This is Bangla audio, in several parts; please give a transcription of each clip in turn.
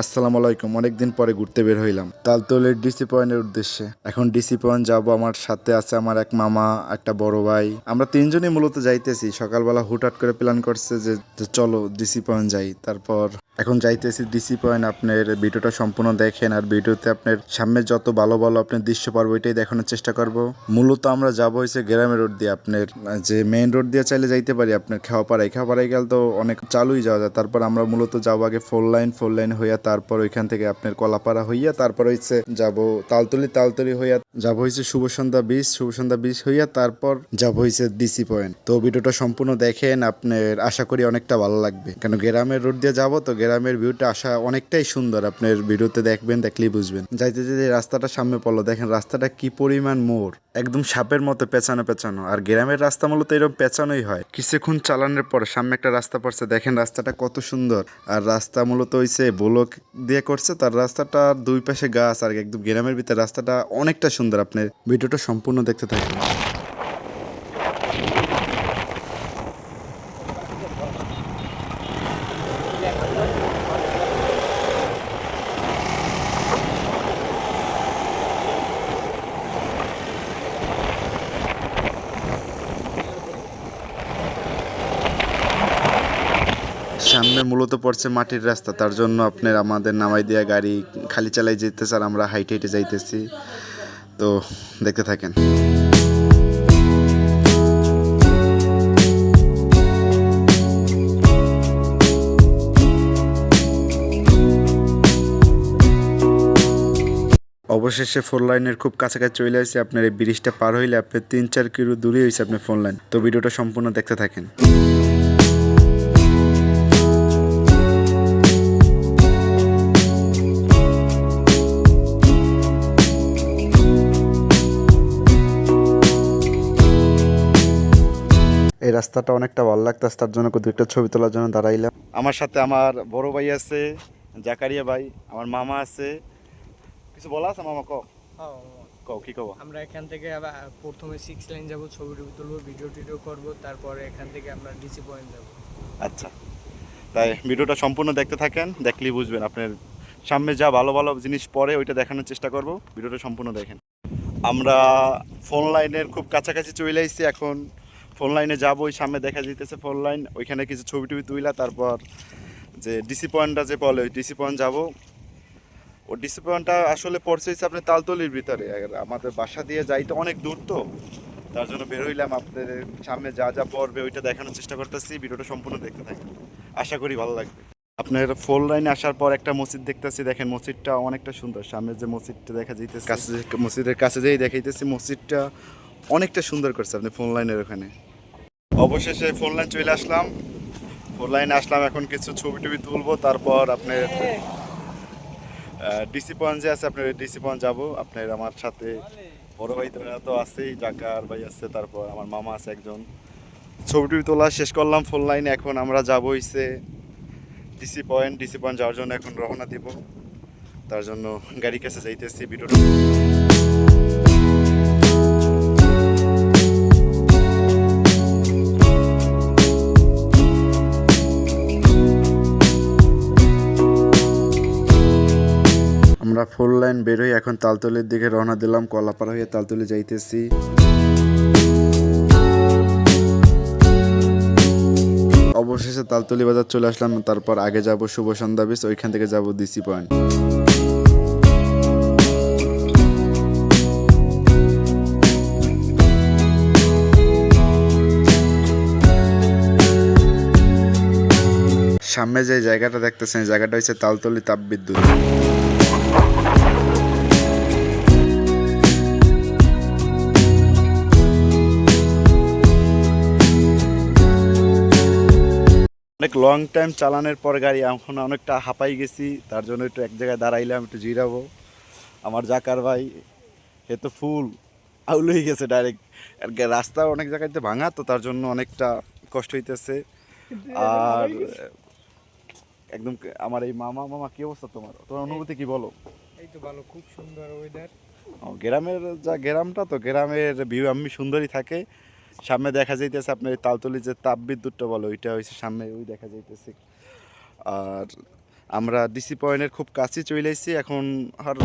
আসসালামু আলাইকুম, অনেকদিন পরে ঘুরতে বের হইলাম। তালতলের ডিসি পয়েন্টের উদ্দেশ্যে। এখন ডিসি পয়েন্ট যাব, আমার সাথে আছে আমার এক মামা, একটা বড় ভাই। আমরা তিনজনই মূলত যাইতেছি। সকালবেলা হুটহাট করে প্ল্যান করছে যে চলো ডিসি পয়েন্ট যাই। তারপর এখন যাইতেছি ডিসি পয়েন্ট আপনার ভিডিওটা সম্পূর্ণ দেখেন, আর ভিডিওতে আপনার সামনে যত ভালো ভালো আপনার দৃশ্য পারব এটাই দেখানোর চেষ্টা করব। মূলত আমরা যাব হয়েছে গ্রামের রোড দিয়ে, আপনার যে মেইন রোড দিয়ে চাইলে যাইতে পারি, আপনার খাওয়াপাড়ায়। খাওয়াপাড়ায় গেলে তো অনেক চালুই যাওয়া যায়। তারপর আমরা মূলত যাব আগে ফোর লাইন ফোর লাইন হইয়া তারপর ওইখান থেকে আপনার কলাপাড়া হইয়া তারপর হইছে যাব তালতলি তালতলি হইয়া যাব হইছে শুভ সন্ধ্যা বিচ শুভ সন্ধ্যা বিচ হইয়া তারপর যাব হইছে ডিসি পয়েন্ট তো ভিডিওটা সম্পূর্ণ দেখেন, আপনার আশা করি অনেকটা ভালো লাগবে। কেন, গ্রামের রোড দিয়ে যাব, তো গ্রামের ভিউটা আসা অনেকটাই সুন্দর। আপনার ভিডিওতে দেখবেন, দেখলেই বুঝবেন। যাইতে যেতে রাস্তাটা সামনে পড়ল। দেখেন রাস্তাটা কি পরিমাণ মোড়। একদম সাপের মতো পেঁচানো পেঁচানো। আর গ্রামের রাস্তা মূলত এরকম পেঁচানোই হয়। কিছুক্ষণ চালানোর পর সামনে একটা রাস্তা পড়ছে। দেখেন রাস্তাটা কত সুন্দর। আর রাস্তা মূলত হইছে ব্লক দিয়ে করছে। তার রাস্তাটা দুই পাশে গাছ। আর একদম গ্রামের ভিতরে রাস্তাটা অনেকটা সুন্দর। আপনি ভিডিওটা সম্পূর্ণ দেখতে থাকুন। সামনে মূলত পড়ছে মাটির রাস্তা, তার জন্য আপনার আমাদের নামাই দেওয়া গাড়ি খালি চালাই যেতেছে আর আমরা হাইটে হাইটে যাইতেছি। তো দেখতে থাকেন। অবশেষে ফোর লাইনের খুব কাছাকাছি চলে আসছে আপনার এই ব্রিজটা পার হইলে আপনার তিন চার কিলো দূরে হয়েছে আপনার ফোন লাইন তো ভিডিওটা সম্পূর্ণ দেখতে থাকেন। রাস্তাটা অনেকটা ভালো লাগতেছে তার জন্য দু একটা ছবি তোলার জন্য দাঁড়াইলাম। আমার সাথে আমার বড় ভাই আছে জাকারিয়া ভাই আমার মামা আছে। কিছু বলা আছে মামা ক? হ্যাঁ, কও কি কব আমরা এখান থেকে আবার প্রথমে সিক্স লাইন যাব ছবি টবি তুলবো ভিডিও টিডিও করব তারপরে এখান থেকে আমরা ডিসি পয়েন্ট যাব। আচ্ছা। তাই ভিডিওটা সম্পূর্ণ দেখতে থাকেন দেখলেই বুঝবেন আপনার সামনে যা ভালো ভালো জিনিস পড়ে ওইটা দেখানোর চেষ্টা করব। ভিডিওটা সম্পূর্ণ দেখেন। আমরা ফোন লাইনের খুব কাছাকাছি চলে আসছি এখন। ফোন লাইনে যাব, ওই সামনে দেখা যেতেছে ফোন লাইন, ওইখানে কিছু ছবি টবি তুইলা, তারপর যে ডিসি পয়েন্টটা যে বলে, ওই ডিসি পয়েন্ট যাব। ও ডিসি পয়েন্টটা আসলে পড়ছে হচ্ছে আপনার তালতলির ভিতরে আমাদের বাসা দিয়ে যাইতে অনেক দূর তো। তার জন্য বের হইলাম, আপনাদের সামনে যা যা পড়বে ওইটা দেখানোর চেষ্টা করতেছি, ভিডিওটা সম্পূর্ণ দেখতে থাকেন। আশা করি ভালো লাগবে। আপনার ফোর লাইনে আসার পর একটা মসজিদ দেখতেছি, দেখেন মসজিদটা অনেকটা সুন্দর, সামনে যে মসজিদটা দেখা যাইতেছে। কাছে মসজিদের কাছে যেই দেখাইতেছি, মসজিদটা অনেকটা সুন্দর করছে আপনি ফোন লাইনের ওখানে। অবশেষে ফোন লাইন চলে আসলাম। ফোর লাইনে আসলাম, এখন কিছু ছবি টবি তুলবো, তারপর আপনার ডিসি যে আছে, আপনার ডিসি পয়েন্ট যাব। আপনার আমার সাথে বড় ভাই তো আছেই, জাকার ভাই আছে, তারপর আমার মামা আছে একজন। ছবি টবি তোলা শেষ করলাম ফোন লাইনে এখন আমরা যাব হইছে ডিসি পয়েন্ট ডিসি পয়েন্ট যাওয়ার জন্য এখন রওনা দিব। তার জন্য গাড়ির কাছে যাইতেছি, ভিডিওটা। আমরা ফুল লাইন বেরোই, এখন তালতলির দিকে রওনা দিলাম, কলাপাড়া হয়ে তালতলি যাইতেছি। অবশেষে তালতলি বাজার চলে আসলাম, তারপর আগে যাব শুভ সন্ধ্যা বিচ ওইখান থেকে যাব ডিসি পয়েন্ট সামনে যে জায়গাটা দেখতেছেন, জায়গাটা হচ্ছে তালতলি তাপবিদ্যুৎ। অনেক লং টাইম চালানোর পর গাড়ি এখন অনেকটা হাঁপাই গেছি তার জন্য একটু এক জায়গায় দাঁড়াইলাম একটু জিরাবো। আমার জাকার ভাই এ তো ফুল আউল হয়ে গেছে ডাইরেক্ট আর রাস্তা অনেক জায়গাতে ভাঙা তো তার জন্য অনেকটা কষ্ট হইতেছে। আর একদম আমার এই মামা মামা কি অবস্থা তোমার? তোমার অনুভূতি কি বলো? এই তো ভালো খুব সুন্দর ওয়েদার গ্রামের যা গ্রামটা তো গ্রামের ভিউ আমি সুন্দরই থাকে। সামনে দেখা যাইতেছে আপনার এই তালতলি যে তাপ বিদ্যুৎটা বলো, ওইটা হয়েছে সামনে, ওই দেখা যাইতেছে। আর আমরা ডিসি পয়েন্টের খুব কাছে চলে এখন আর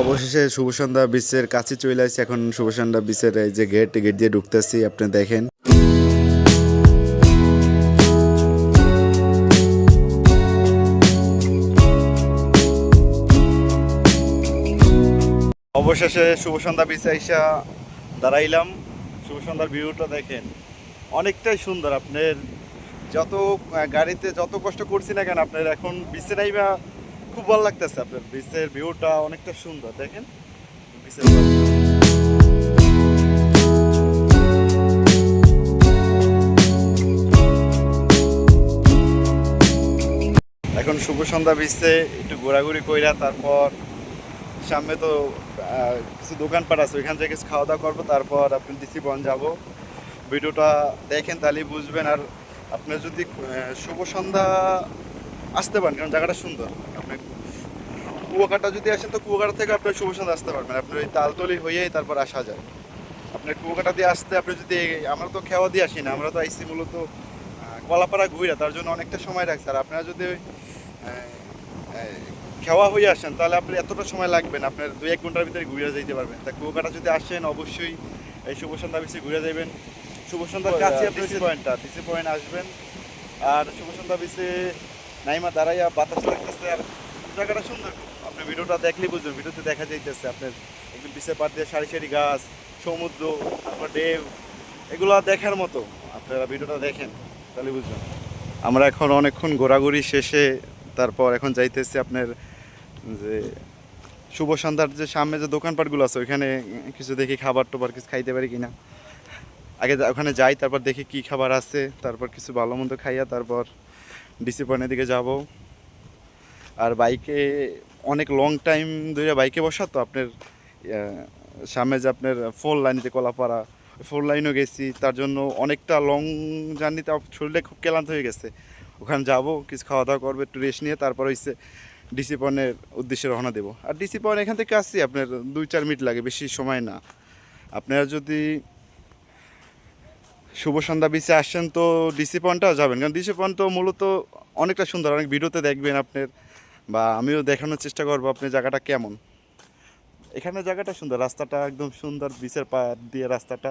অবশেষে শুভ সন্ধ্যা বিচের কাছে চলে আসছি এখন শুভ সন্ধ্যা বিচের এই যে গেট গেট দিয়ে ঢুকতেছি, আপনি দেখেন। অবশেষে শুভ সন্ধ্যা বিচে আইসা দাঁড়াইলাম। শুভ সন্ধ্যার ভিউটা দেখেন। অনেকটাই সুন্দর আপনার। যত গাড়িতে যত কষ্ট করছি না কেন, আপনার এখন বিচে নাইবা খুব ভালো লাগতেছে আপনার। বিচের ভিউটা অনেকটা সুন্দর, দেখেন। বিচের এখন শুভ সন্ধ্যা বিচে একটু ঘোরাঘুরি কইরা তারপর সামনে তো কিছু দোকানপাট আছে, ওইখান থেকে কিছু খাওয়া দাওয়া করব, তারপর আপনি ডিসি বন যাব। ভিডিওটা দেখেন তাহলেই বুঝবেন। আর আপনি যদি শুভ সন্ধ্যা আসতে পারেন, কারণ জায়গাটা সুন্দর। আপনি কুয়াকাটা যদি আসেন, তো কুয়াকাটা থেকে আপনি শুভ সন্ধ্যা আসতে পারবেন। আপনি ওই তালতলি হয়েই তারপর আসা যায়। আপনার কুয়াকাটা দিয়ে আসতে, আপনি যদি আমরা তো খেওয়া দিয়ে আসি না, আমরা তো আইসি মূলত কলাপাড়া ঘুরে তার জন্য অনেকটা সময় রাখছে আর আপনারা যদি খেওয়া হয়ে আসেন তাহলে আপনার এতটা সময় লাগবে না। আপনার দুই এক ঘণ্টার ভিতরে ঘুরে যেতে পারবেন। তা কুয়াকাটা যদি আসেন অবশ্যই এই শুভ সন্ধ্যা বেশি ঘুরে যাবেন শুভ সন্ধ্যার কাছে আপনি ডিসি পয়েন্টটা ডিসি পয়েন্ট আসবেন। আর শুভ সন্ধ্যা বেশি নাইমা দাঁড়াইয়া বাতাস লাগতেছে আর জায়গাটা সুন্দর। আপনি ভিডিওটা দেখলেই বুঝবেন ভিডিওতে দেখা যাইতেছে আপনার একদম পিছের পার দিয়ে সারি সারি গাছ সমুদ্র তারপর ডেভ এগুলো দেখার মতো। আপনারা ভিডিওটা দেখেন তাহলে বুঝবেন। আমরা এখন অনেকক্ষণ ঘোরাঘুরি শেষে তারপর এখন যাইতেছি আপনার যে শুভ সন্ধ্যার যে সামনে যে দোকানপাটগুলো আছে, ওইখানে কিছু দেখি খাবার টাবার কিছু খাইতে পারি কিনা। আগে ওখানে যাই, তারপর দেখি কি খাবার আছে, তারপর কিছু ভালো মন্দ খাইয়া তারপর ডিসি পয়েন্টের দিকে যাব। আর বাইকে অনেক লং টাইম ধরে বাইকে বসা, তো আপনার সামনে যে আপনার ফোর লাইন যে কলাপাড়া ফোর লাইনও গেছি, তার জন্য অনেকটা লং জার্নিতে শরীরটা খুব ক্লান্ত হয়ে গেছে। ওখানে যাব, কিছু খাওয়া দাওয়া করবে, একটু রেস্ট নিয়ে, তারপর হচ্ছে ডিসি পয়েন্টের উদ্দেশ্যে রওনা দেবো। আর ডিসি পয়েন্ট এখান থেকে আসছি, আপনার দুই চার মিনিট লাগে, বেশি সময় না। আপনারা যদি শুভ সন্ধ্যা বিচে আসছেন তো ডিসি পয়েন্টটাও যাবেন। কারণ ডিসি পয়েন্ট তো মূলত অনেকটা সুন্দর, অনেক ভিডিওতে দেখবেন আপনার, বা আমিও দেখানোর চেষ্টা করব আপনি জায়গাটা কেমন। এখানে জায়গাটা সুন্দর, রাস্তাটা একদম সুন্দর, বিচের পা দিয়ে রাস্তাটা।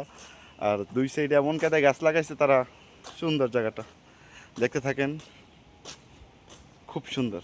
আর দুই সাইডে এমন কাদায় গাছ লাগাইছে, তারা সুন্দর জায়গাটা। দেখতে থাকেন, খুব সুন্দর।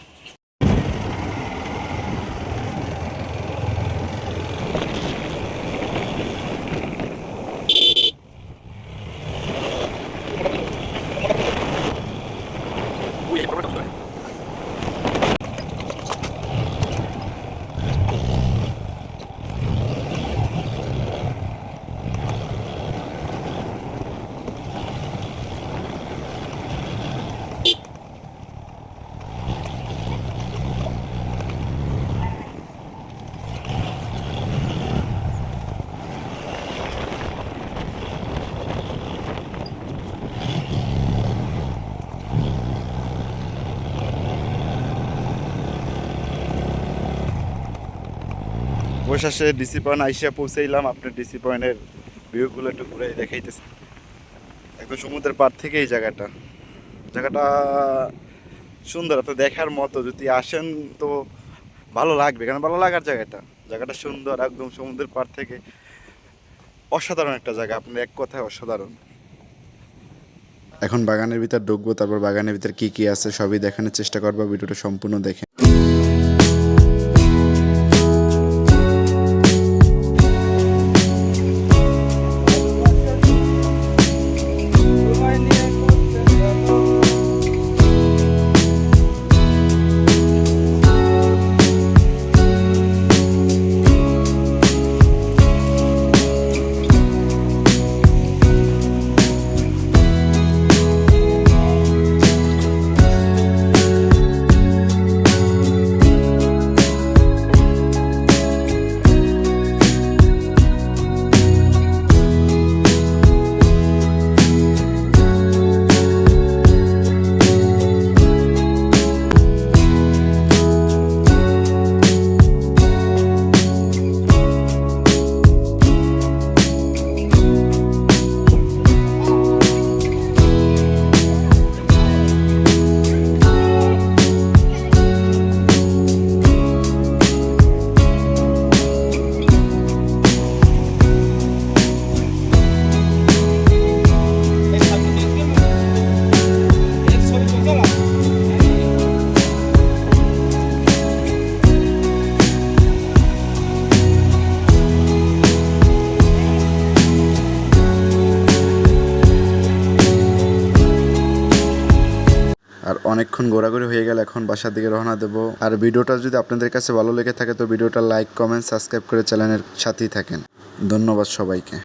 অবশেষে ডিসি পয়েন্ট আইসিয়া পৌঁছাইলাম। আপনার ডিসি পয়েন্টের ভিউগুলো একটু ঘুরে দেখাইতেছে। একদম সমুদ্রের পার থেকে এই জায়গাটা। জায়গাটা সুন্দর। তো দেখার মতো যদি আসেন তো ভালো লাগবে। কারণ ভালো লাগার জায়গাটা। জায়গাটা সুন্দর, একদম সমুদ্রের পার থেকে। অসাধারণ একটা জায়গা। আপনার এক কথায় অসাধারণ। এখন বাগানের ভিতর ঢুকবো, তারপর বাগানের ভিতর কি কি আছে সবই দেখানোর চেষ্টা করব। ভিডিওটা সম্পূর্ণ দেখে অনেকক্ষণ ঘোরাঘুরি হয়ে গেল, এখন বাসার দিকে রওনা দেবো। আর ভিডিওটা যদি আপনাদের কাছে ভালো লেগে থাকে, তো ভিডিওটা লাইক, কমেন্ট, সাবস্ক্রাইব করে চ্যানেলের সাথেই থাকেন। ধন্যবাদ সবাইকে।